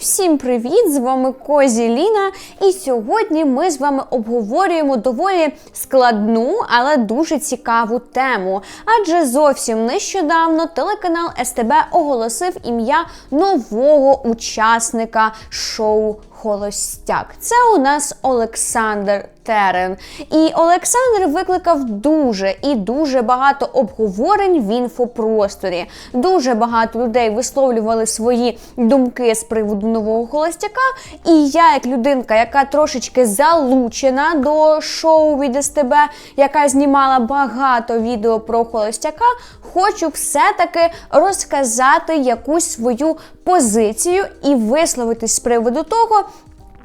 Всім привіт! З вами Козі Ліна. І сьогодні ми з вами обговорюємо доволі складну, але дуже цікаву тему. Адже зовсім нещодавно телеканал СТБ оголосив ім'я нового учасника шоу Холостяк. Це у нас Олександр Терен. І Олександр викликав дуже і дуже багато обговорень в інфопросторі. Дуже багато людей висловлювали свої думки з приводу нового холостяка. І я, як людинка, яка трошечки залучена до шоу від СТБ, яка знімала багато відео про холостяка, хочу все-таки розказати якусь свою позицію і висловитись з приводу того.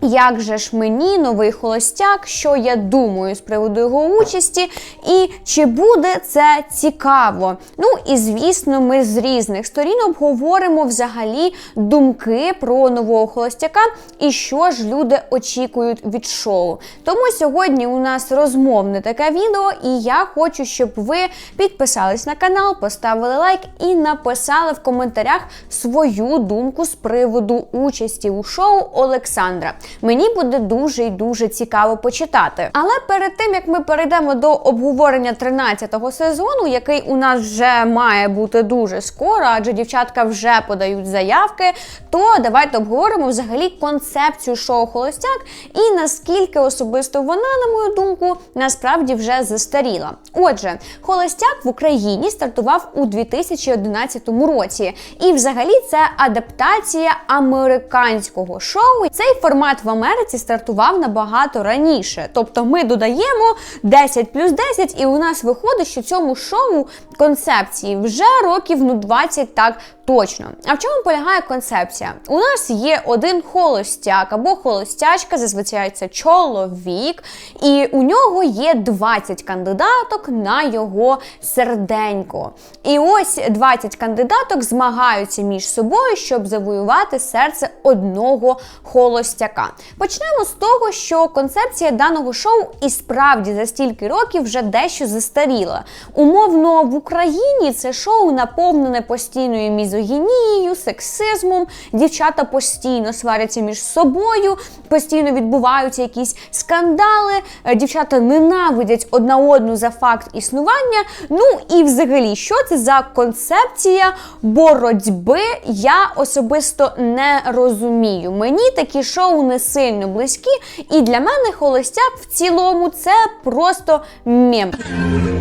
Як же ж мені новий холостяк, що я думаю з приводу його участі, і чи буде це цікаво? Ну і звісно, ми з різних сторін обговоримо взагалі думки про нового холостяка і що ж люди очікують від шоу. Тому сьогодні у нас розмовне таке відео, і я хочу, щоб ви підписались на канал, поставили лайк і написали в коментарях свою думку з приводу участі у шоу Олександра. Мені буде дуже і дуже цікаво почитати. Але перед тим як ми перейдемо до обговорення 13-го сезону, який у нас вже має бути дуже скоро, адже дівчатка вже подають заявки, то давайте обговоримо взагалі концепцію шоу Холостяк і наскільки особисто вона, на мою думку, насправді вже застаріла. Отже, Холостяк в Україні стартував у 2011 році, і взагалі це адаптація американського шоу. Цей формат в Америці стартував набагато раніше. Тобто ми додаємо 10 плюс 10, і у нас виходить, що цьому шоу концепції вже років ну 20 так точно. А в чому полягає концепція? У нас є один холостяк або холостячка, зазвичай це чоловік, і у нього є 20 кандидаток на його серденько. І ось 20 кандидаток змагаються між собою, щоб завоювати серце одного холостяка. Почнемо з того, що концепція даного шоу і справді за стільки років вже дещо застаріла. Умовно, в Україні це шоу наповнене постійною мізогінією, сексизмом. Дівчата постійно сваряться між собою, постійно відбуваються якісь скандали. е, Дівчата ненавидять одна одну за факт існування. Ну і взагалі, що це за концепція боротьби? Я особисто не розумію. Мені такі шоу не сильно близькі, і для мене холостяк в цілому це просто мем.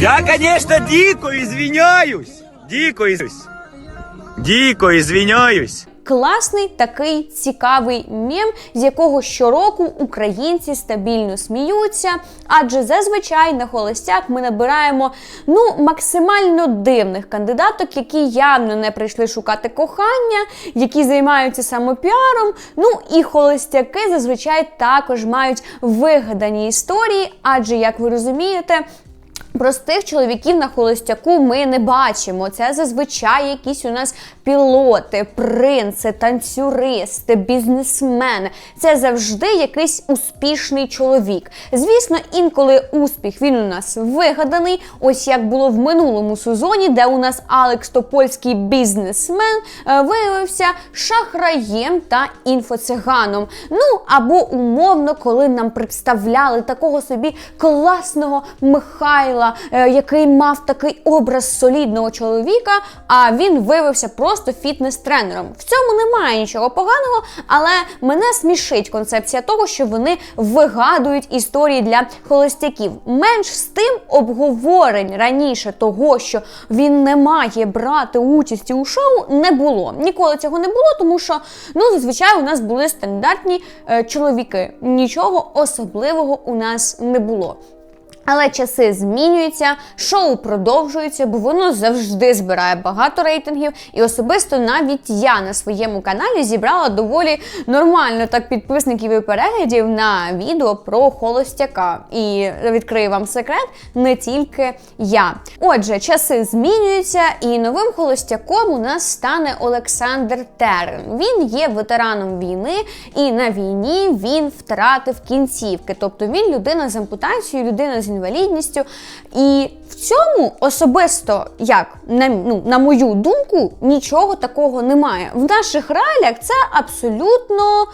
Я, конечно, дико извиняюсь. Дико извиняюсь. Дико извиняюсь. Класний такий цікавий мем, з якого щороку українці стабільно сміються, адже зазвичай на холостяк ми набираємо ну максимально дивних кандидаток, які явно не прийшли шукати кохання, які займаються самопіаром. Ну і холостяки зазвичай також мають вигадані історії, адже як ви розумієте. Простих чоловіків на холостяку ми не бачимо. Це зазвичай якісь у нас пілоти, принци, танцюристи, бізнесмени. Це завжди якийсь успішний чоловік. Звісно, інколи успіх він у нас вигаданий. Ось як було в минулому сезоні, де у нас Алекс Топольський бізнесмен е, виявився шахраєм та інфоциганом. Ну або умовно, коли нам представляли такого собі класного Михайла, е, який мав такий образ солідного чоловіка, а він виявився просто фітнес-тренером. В цьому немає нічого поганого, але мене смішить концепція того, що вони вигадують історії для холостяків. Менш з тим обговорень раніше того, що він не має брати участі у шоу, не було. Ніколи цього не було, тому що ну зазвичай у нас були стандартні е, чоловіки. Нічого особливого у нас не було. Але часи змінюються, шоу продовжується, бо воно завжди збирає багато рейтингів. І особисто навіть я на своєму каналі зібрала доволі нормально так підписників і переглядів на відео про холостяка. І відкрию вам секрет, не тільки я. Отже, часи змінюються, і новим холостяком у нас стане Олександр Терен. Він є ветераном війни, і на війні він втратив кінцівки. Тобто він людина з ампутацією, людина з інвалідністю. І в цьому особисто, як на, ну, на мою думку, нічого такого немає. В наших реаліях це абсолютно.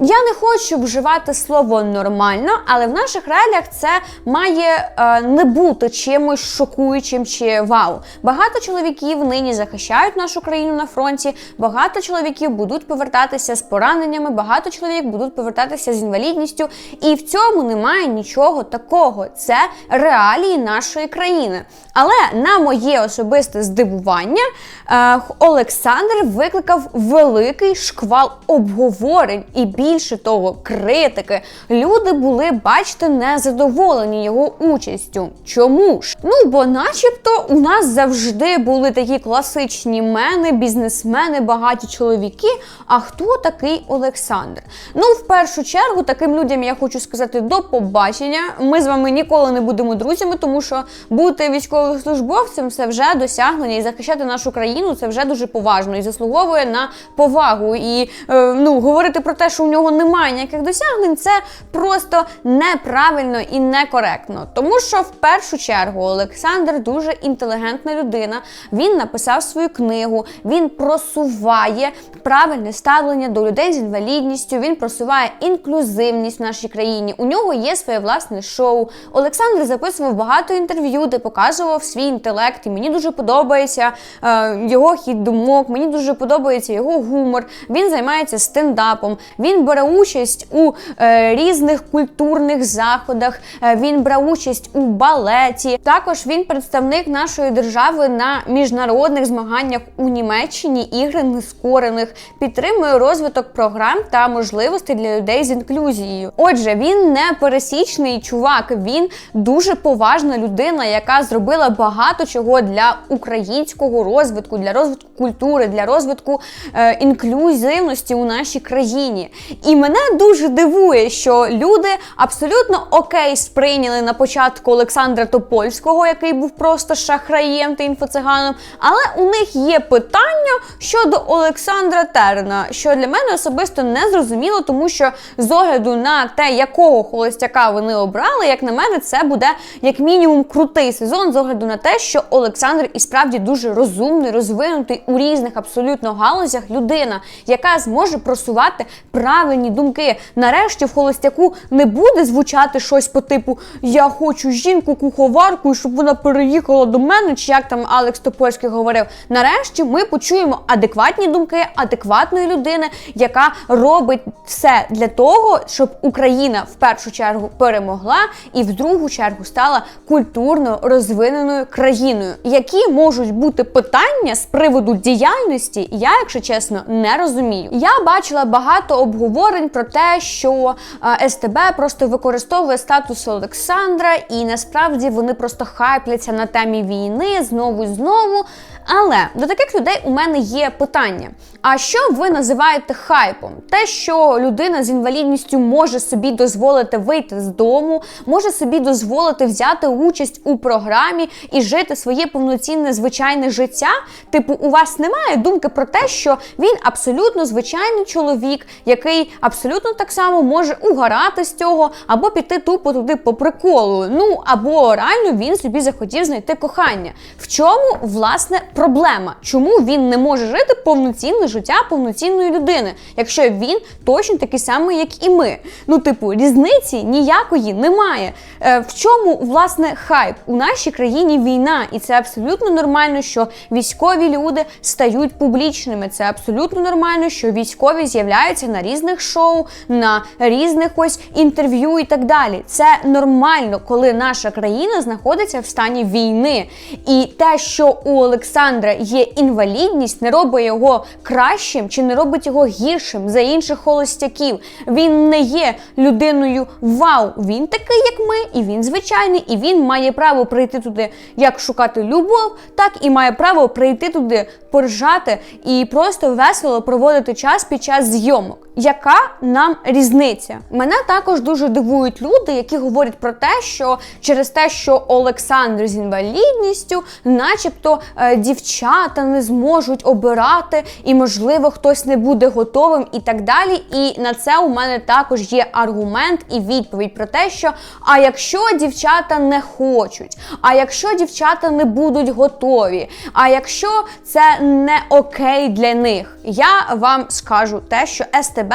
Я не хочу вживати слово нормально, але в наших реаліях це має е, не бути чимось шокуючим чи вау. Багато чоловіків нині захищають нашу країну на фронті. Багато чоловіків будуть повертатися з пораненнями, багато чоловік будуть повертатися з інвалідністю, і в цьому немає нічого такого. Це реалії нашої країни. Але на моє особисте здивування, е, Олександр викликав великий шквал обговорень і більше того, критики. Люди були, бачите, незадоволені його участю. Чому ж? Ну бо, начебто, у нас завжди були такі класичні мени, бізнесмени, багаті чоловіки. А хто такий Олександр? Ну, в першу чергу, таким людям я хочу сказати до побачення. Ми з вами ніколи не будемо друзями, тому що бути військовослужбовцем це вже досягнення і захищати нашу країну це вже дуже поважно і заслуговує на повагу. І е, ну говорити про те, що у нього немає ніяких досягнень, це просто неправильно і некоректно. Тому що в першу чергу Олександр дуже інтелігентна людина. Він написав свою книгу, він просуває правильне ставлення до людей з інвалідністю. Він просуває інклюзивність в нашій країні. У нього є своє власне шоу. Олександр записував багато інтерв'ю, де показував свій інтелект. І мені дуже подобається е, його хід думок. Мені дуже подобається його гумор. Він займається стендапом. Він бере участь у е, різних культурних заходах. Е, він брав участь у балеті. Також він представник нашої держави на міжнародних змаганнях у Німеччині ігри нескорених, підтримує розвиток програм та можливостей для людей з інклюзією. Отже, він не пересічний чувак. Він дуже поважна людина, яка зробила багато чого для українського розвитку, для розвитку культури, для розвитку е, інклюзивності у нашій країні. І мене дуже дивує, що люди абсолютно окей сприйняли на початку Олександра Топольського, який був просто шахраєм та інфоциганом. Але у них є питання щодо Олександра Терна, що для мене особисто не зрозуміло, тому що з огляду на те, якого холостяка вони обрали, як на мене, це буде як мінімум крутий сезон з огляду на те, що Олександр і справді дуже розумний, розвинутий у різних абсолютно галузях людина, яка зможе просувати правильні думки. Нарешті в холостяку не буде звучати щось по типу Я хочу жінку куховарку, і щоб вона переїхала до мене, чи як там Алекс Топольський говорив. Нарешті ми почуємо адекватні думки адекватної людини, яка робить все для того, щоб Україна в першу чергу перемогла і в другу чергу стала культурно розвиненою країною. Які можуть бути питання з приводу діяльності, я, якщо чесно, не розумію. Я бачила багато обговорень про те, що е, СТБ просто використовує статус Олександра, і насправді вони просто хайпляться на темі війни знову і знову. Але до таких людей у мене є питання: а що ви називаєте хайпом? Те, що людина з інвалідністю може собі дозволити вийти з дому, може собі дозволити взяти участь у програмі і жити своє повноцінне звичайне життя. Типу, у вас немає думки про те, що він абсолютно звичайний чоловік, який абсолютно так само може угорати з цього, або піти тупо туди по приколу. Ну або реально він собі захотів знайти кохання. В чому власне проблема? Чому він не може жити повноцінне життя повноцінної людини, якщо він точно такий самий, як і ми? Ну, типу, різниці ніякої немає. Е, в чому власне хайп? У нашій країні війна, і це абсолютно нормально, що військові люди стають публічними. Це абсолютно нормально, що військові з'являються на різних шоу, на різних ось інтерв'ю і так далі. Це нормально, коли наша країна знаходиться в стані війни. І те, що у Олександра є інвалідність, не робить його кращим чи не робить його гіршим за інших холостяків. Він не є людиною вау. Він такий, як ми, і він звичайний, і він має право прийти туди як шукати любов, так і має право прийти туди поржати і просто весело проводити час під час зйомок. Яка нам різниця? Мене також дуже дивують люди, які говорять про те, що через те, що Олександр з інвалідністю, начебто е, дівчата не зможуть обирати, і можливо хтось не буде готовим, і так далі. І на це у мене також є аргумент і відповідь про те, що а якщо дівчата не хочуть, а якщо дівчата не будуть готові, а якщо це не окей для них, я вам скажу те, що СТБ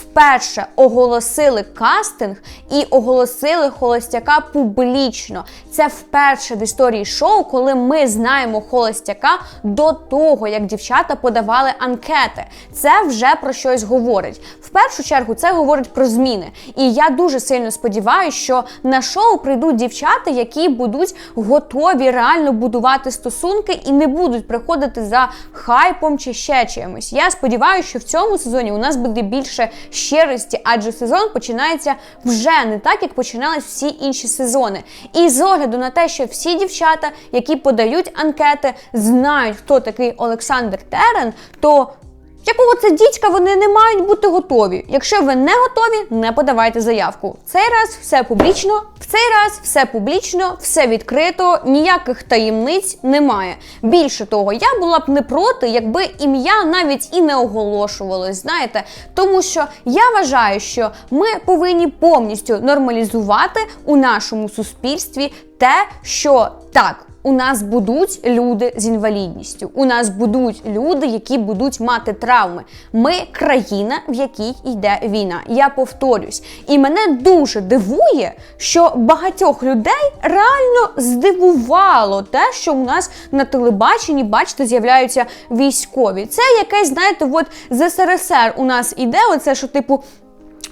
вперше оголосили кастинг і оголосили холостяка публічно. Це вперше в історії шоу, коли ми знаємо холостяка до того, як дівчата подавали анкети. Це вже про щось говорить. В першу чергу це говорить про зміни. І я дуже сильно сподіваюся, що на шоу прийдуть дівчата, які будуть готові реально будувати стосунки і не будуть приходити за хайпом чи ще чимось. Я сподіваюся, що в цьому сезоні у нас буде більше щирості, адже сезон починається вже не так, як починались всі інші сезони. І з огляду на те, що всі дівчата, які подають анкети, знають, хто такий Олександр Терен, то якого це дідька вони не мають бути готові. Якщо ви не готові, не подавайте заявку. В цей раз все публічно, в цей раз все публічно, все відкрито, ніяких таємниць немає. Більше того, я була б не проти, якби ім'я навіть і не оголошувалось, знаєте, тому що я вважаю, що ми повинні повністю нормалізувати у нашому суспільстві те, що так. У нас будуть люди з інвалідністю. У нас будуть люди, які будуть мати травми. Ми країна, в якій йде війна. Я повторюсь. І мене дуже дивує, що багатьох людей реально здивувало те, що у нас на телебаченні, бачите, з'являються військові. Це якесь, знаєте, от з СРСР у нас іде, оце що типу.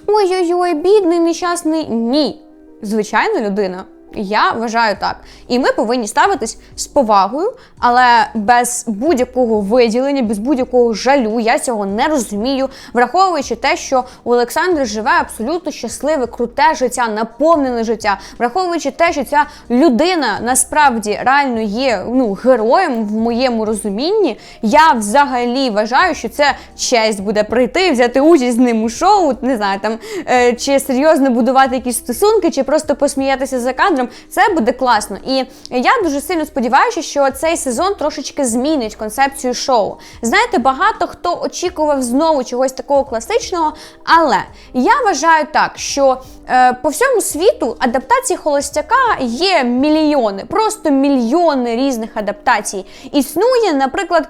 Ой-ой-ой, бідний, нещасний. Ні. Звичайна людина. Я вважаю так. І ми повинні ставитись з повагою, але без будь-якого виділення, без будь-якого жалю. Я цього не розумію, враховуючи те, що у Олександра живе абсолютно щасливе, круте життя, наповнене життя, враховуючи те, що ця людина насправді реально є ну, героєм в моєму розумінні. Я взагалі вважаю, що це честь буде прийти, взяти участь з ним у шоу, не знаю, там е, чи серйозно будувати якісь стосунки, чи просто посміятися за кадром. Це буде класно. І я дуже сильно сподіваюся, що цей сезон трошечки змінить концепцію шоу. Знаєте, багато хто очікував знову чогось такого класичного, але я вважаю так, що е, по всьому світу адаптації холостяка є мільйони, просто мільйони різних адаптацій. Існує, наприклад.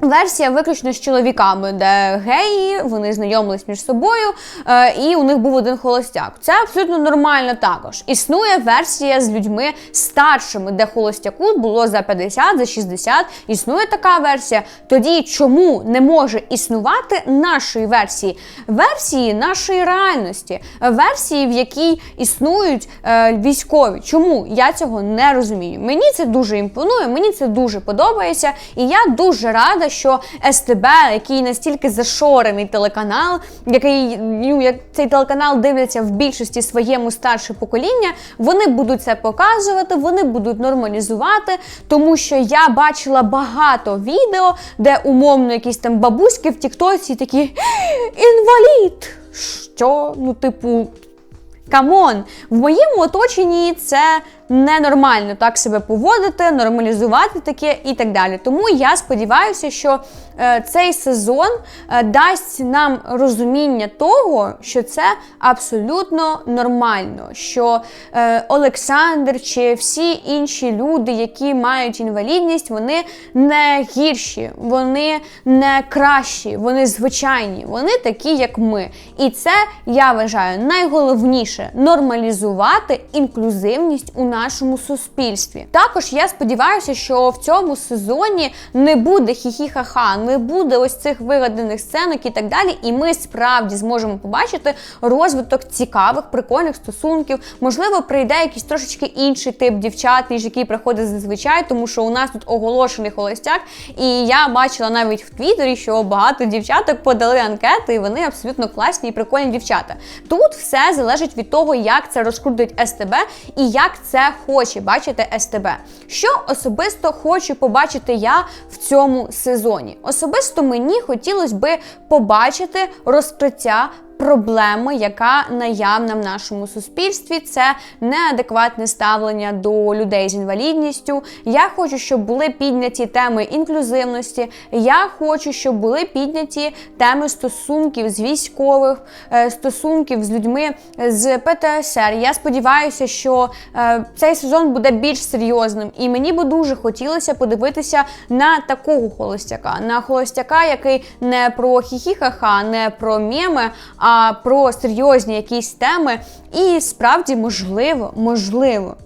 Версія виключно з чоловіками, де геї, вони знайомились між собою, е, і у них був один холостяк. Це абсолютно нормально також. Існує версія з людьми старшими, де холостяку було за 50, за 60. Існує така версія. Тоді чому не може існувати нашої версії? Версії нашої реальності, версії, в якій існують е, військові. Чому я цього не розумію? Мені це дуже імпонує, мені це дуже подобається, і я дуже рада, що СТБ, який настільки зашорений телеканал, який ну, як цей телеканал дивляться в більшості своєму старше покоління, вони будуть це показувати, вони будуть нормалізувати, тому що я бачила багато відео, де умовно якісь там бабуськи в Тіктоці такі інвалід. Що? Ну, типу. Камон, в моєму оточенні це ненормально так себе поводити, нормалізувати таке і так далі. Тому я сподіваюся, що е, цей сезон е, дасть нам розуміння того, що це абсолютно нормально. Що е, Олександр чи всі інші люди, які мають інвалідність, вони не гірші, вони не кращі, вони звичайні, вони такі, як ми. І це я вважаю найголовніше нормалізувати інклюзивність у нашому суспільстві. Також я сподіваюся, що в цьому сезоні не буде хі-хі-ха-ха, не буде ось цих вигаданих сценок і так далі. І ми справді зможемо побачити розвиток цікавих, прикольних стосунків. Можливо, прийде якийсь трошечки інший тип дівчат, ніж який приходить зазвичай, тому що у нас тут оголошений холостяк. І я бачила навіть в Твіттері, що багато дівчаток подали анкети, і вони абсолютно класні і прикольні дівчата. Тут все залежить від того, як це розкрутить СТБ і як це хоче бачити СТБ. Що особисто хочу побачити я в цьому сезоні? Особисто мені хотілося би побачити розкриття. Проблеми, яка наявна в нашому суспільстві, це неадекватне ставлення до людей з інвалідністю. Я хочу, щоб були підняті теми інклюзивності. Я хочу, щоб були підняті теми стосунків з військових, е, стосунків з людьми з ПТСР. Я сподіваюся, що е, цей сезон буде більш серйозним, і мені би дуже хотілося подивитися на такого холостяка, на холостяка, який не про хіхі-ха-ха, не про меми, а про серйозні якісь теми. І справді можливо, можливо.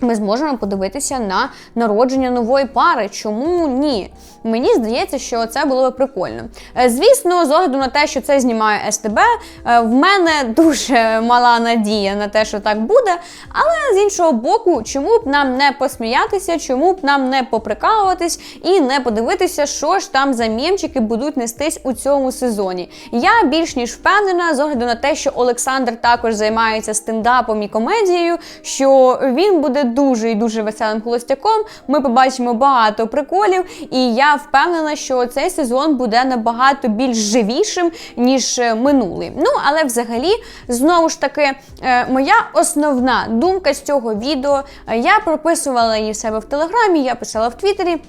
Ми зможемо подивитися на народження нової пари. Чому ні? Мені здається, що це було б прикольно. Е, Звісно, з огляду на те, що це знімає СТБ, е, в мене дуже мала надія на те, що так буде. Але з іншого боку, чому б нам не посміятися, чому б нам не поприкалуватись і не подивитися, що ж там за мємчики будуть нестись у цьому сезоні. Я більш ніж впевнена, з огляду на те, що Олександр також займається стендапом і комедією, що він буде дуже і дуже веселим холостяком. Ми побачимо багато приколів, і я впевнена, що цей сезон буде набагато більш живішим ніж е, минулий. Ну але взагалі, знову ж таки, е, моя основна думка з цього відео. е, Я прописувала її в себе в телеграмі, я писала в Твіттері.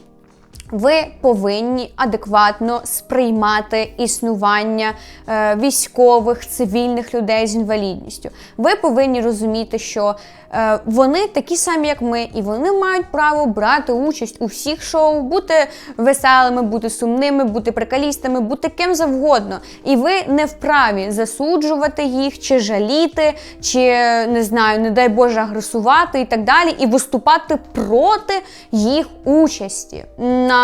Ви повинні адекватно сприймати існування е, військових цивільних людей з інвалідністю. Ви повинні розуміти, що е, вони такі самі, як ми, і вони мають право брати участь у всіх шоу, бути веселими, бути сумними, бути прикалістами, бути ким завгодно. І ви не вправі засуджувати їх, чи жаліти, чи не знаю, не дай Боже, агресувати і так далі, і виступати проти їх участі. На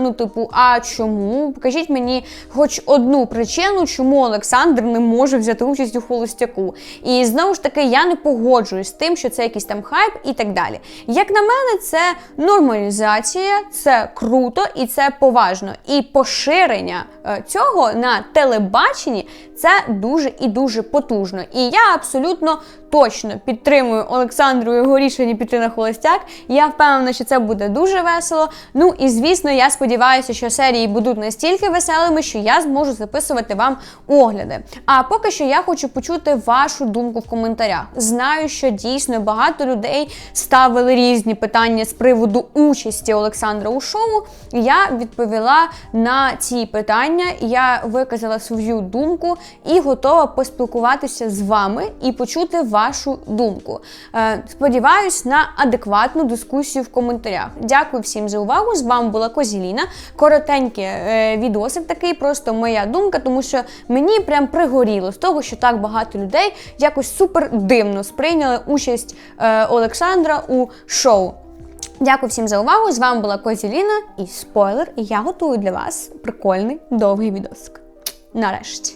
ну, типу, а чому? Покажіть мені хоч одну причину, чому Олександр не може взяти участь у холостяку. І знову ж таки, я не погоджуюсь з тим, що це якийсь там хайп і так далі. Як на мене, це нормалізація, це круто і це поважно. І поширення е, цього на телебаченні це дуже і дуже потужно. І я абсолютно точно підтримую Олександру його рішення піти на холостяк. Я впевнена, що це буде дуже весело. Ну і звісно, я сподіваюся, що серії будуть настільки веселими, що я зможу записувати вам огляди. А поки що я хочу почути вашу думку в коментарях. Знаю, що дійсно багато людей ставили різні питання з приводу участі Олександра у шоу. Я відповіла на ці питання. Я виказала свою думку і готова поспілкуватися з вами і почути вашу думку. Е, сподіваюсь на адекватну дискусію в коментарях. Дякую всім за увагу. З вами була Козіліна. Коротенький е, відосик такий, просто моя думка, тому що мені прям пригоріло з того, що так багато людей якось супер дивно сприйняли участь е, Олександра у шоу. Дякую всім за увагу. З вами була Козіліна і спойлер, я готую для вас прикольний довгий відосик. Нарешті.